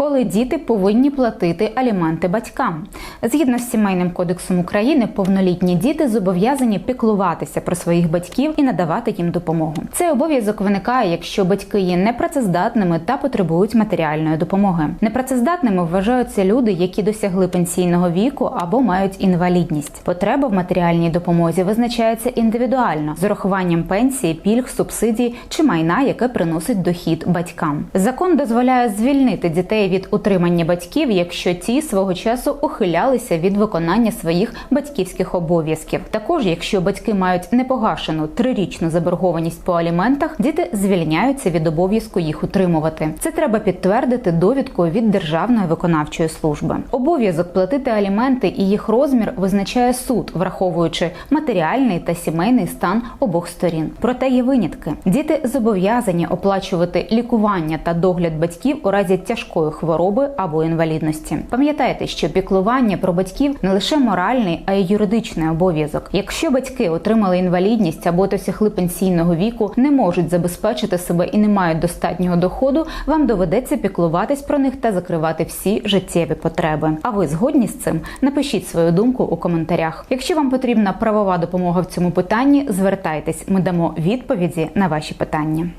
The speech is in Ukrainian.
коли діти повинні платити аліменти батькам. Згідно з сімейним кодексом України, повнолітні діти зобов'язані піклуватися про своїх батьків і надавати їм допомогу. Цей обов'язок виникає, якщо батьки є непрацездатними та потребують матеріальної допомоги. Непрацездатними вважаються люди, які досягли пенсійного віку або мають інвалідність. Потреба в матеріальній допомозі визначається індивідуально з урахуванням пенсії, пільг, субсидій чи майна, яке приносить дохід батькам. Закон дозволяє звільнити дітей від утримання батьків, якщо ті свого часу ухилялися від виконання своїх батьківських обов'язків. Також, якщо батьки мають непогашену трирічну заборгованість по аліментах, діти звільняються від обов'язку їх утримувати. Це треба підтвердити довідкою від Державної виконавчої служби. Обов'язок платити аліменти і їх розмір визначає суд, враховуючи матеріальний та сімейний стан обох сторін. Проте є винятки. Діти зобов'язані оплачувати лікування та догляд батьків у разі тяжкої хвороби або інвалідності. Пам'ятайте, що піклування про батьків не лише моральний, а й юридичний обов'язок. Якщо батьки отримали інвалідність або досягли пенсійного віку, не можуть забезпечити себе і не мають достатнього доходу, вам доведеться піклуватись про них та закривати всі життєві потреби. А ви згодні з цим? Напишіть свою думку у коментарях. Якщо вам потрібна правова допомога в цьому питанні, звертайтесь, ми дамо відповіді на ваші питання.